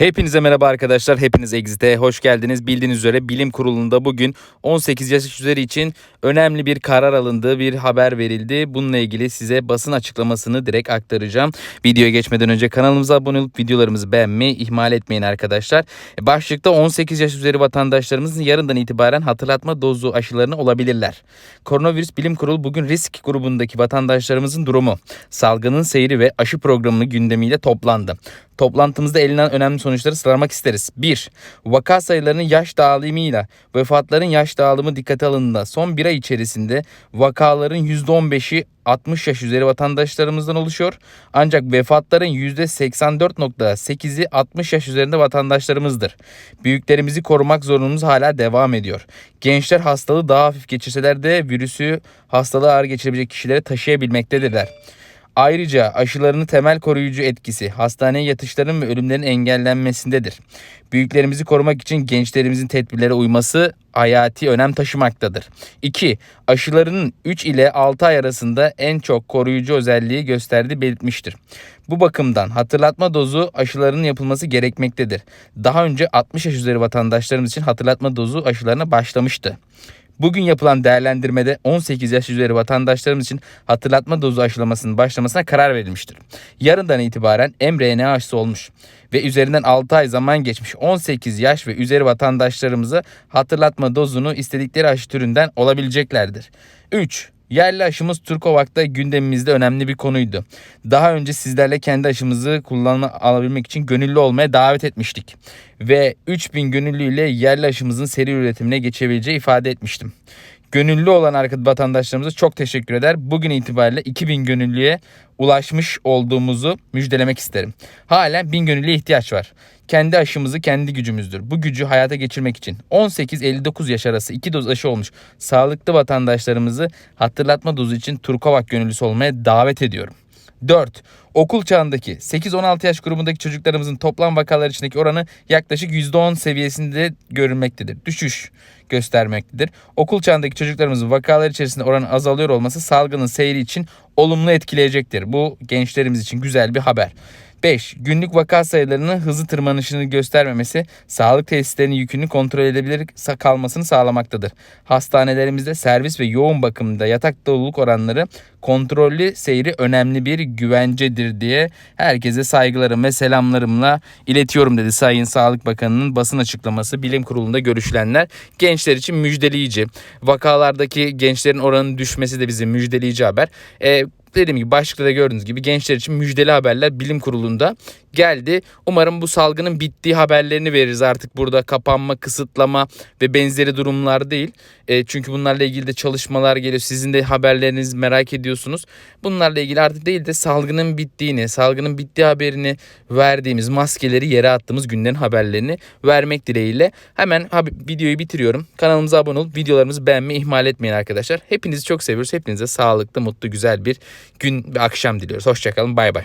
Hepinize merhaba arkadaşlar. Hepiniz Exit'e hoş geldiniz. Bildiğiniz üzere bilim kurulunda bugün 18 yaş üzeri için önemli bir karar alındı. Bir haber verildi. Bununla ilgili size basın açıklamasını direkt aktaracağım. Videoya geçmeden önce kanalımıza abone olup videolarımızı beğenmeyi ihmal etmeyin arkadaşlar. Başlıkta 18 yaş üzeri vatandaşlarımızın yarından itibaren hatırlatma dozu aşılarını olabilirler. Koronavirüs Bilim Kurulu bugün risk grubundaki vatandaşlarımızın durumu, salgının seyri ve aşı programını gündemiyle toplandı. Toplantımızda elinden önemli sonuçları sıralamak isteriz. 1. Vaka sayılarının yaş dağılımıyla vefatların yaş dağılımı dikkate alındığında son bir ay içerisinde vakaların %15'i 60 yaş üzeri vatandaşlarımızdan oluşuyor. Ancak vefatların %84.8'i 60 yaş üzerinde vatandaşlarımızdır. Büyüklerimizi korumak zorunluluğumuz hala devam ediyor. Gençler hastalığı daha hafif geçirseler de virüsü hastalığı ağır geçirebilecek kişilere taşıyabilmektedirler. Ayrıca aşılarının temel koruyucu etkisi hastaneye yatışların ve ölümlerin engellenmesindedir. Büyüklerimizi korumak için gençlerimizin tedbirlere uyması hayati önem taşımaktadır. 2. Aşılarının 3 ile 6 ay arasında en çok koruyucu özelliği gösterdiği belirtmiştir. Bu bakımdan hatırlatma dozu aşılarının yapılması gerekmektedir. Daha önce 60 yaş üzeri vatandaşlarımız için hatırlatma dozu aşılarına başlamıştı. Bugün yapılan değerlendirmede 18 yaş üzeri vatandaşlarımız için hatırlatma dozu aşılamasının başlamasına karar verilmiştir. Yarından itibaren mRNA aşısı olmuş ve üzerinden 6 ay zaman geçmiş 18 yaş ve üzeri vatandaşlarımızı hatırlatma dozunu istedikleri aşı türünden olabileceklerdir. 3. Yerli aşımız Turkovak'ta gündemimizde önemli bir konuydu. Daha önce sizlerle kendi aşımızı kullanma alabilmek için gönüllü olmaya davet etmiştik. Ve 3000 gönüllüyle yerli aşımızın seri üretimine geçebileceği ifade etmiştim. Gönüllü olan vatandaşlarımıza çok teşekkür eder. Bugün itibariyle 2000 gönüllüye ulaşmış olduğumuzu müjdelemek isterim. Hala 1000 gönüllüye ihtiyaç var. Kendi aşımızı kendi gücümüzdür. Bu gücü hayata geçirmek için 18-59 yaş arası 2 doz aşı olmuş sağlıklı vatandaşlarımızı hatırlatma dozu için Turkovak gönüllüsü olmaya davet ediyorum. 4. Okul çağındaki 8-16 yaş grubundaki çocuklarımızın toplam vakalar içindeki oranı yaklaşık %10 seviyesinde görülmektedir. Düşüş göstermektedir. Okul çağındaki çocuklarımızın vakalar içerisinde oranı azalıyor olması salgının seyri için olumlu etkileyecektir. Bu gençlerimiz için güzel bir haber. 5. Günlük vaka sayılarının hızlı tırmanışını göstermemesi sağlık tesislerinin yükünü kontrol edebilir kalmasını sağlamaktadır. Hastanelerimizde servis ve yoğun bakımda yatak doluluk oranları kontrollü seyri önemli bir güvencedir diye herkese saygılarım ve selamlarımla iletiyorum dedi Sayın Sağlık Bakanı'nın basın açıklaması bilim kurulunda görüşülenler. Gençler için müjdeleyici. Vakalardaki gençlerin oranının düşmesi de bize müjdeleyici haber. E, dediğim gibi başlıkta da gördüğünüz gibi gençler için müjdeli haberler bilim kurulunda geldi. Umarım bu salgının bittiği haberlerini veririz artık burada kapanma, kısıtlama ve benzeri durumlar değil. E, çünkü bunlarla ilgili de çalışmalar geliyor. Sizin de haberleriniz merak ediyorsunuz. Bunlarla ilgili artık değil de salgının bittiğini, salgının bittiği haberini verdiğimiz maskeleri yere attığımız günlerin haberlerini vermek dileğiyle hemen videoyu bitiriyorum. Kanalımıza abone olup videolarımızı beğenmeyi ihmal etmeyin arkadaşlar. Hepinizi çok seviyoruz. Hepinize sağlıklı, mutlu, güzel bir gün ve akşam diliyoruz. Hoşçakalın. Bay bay.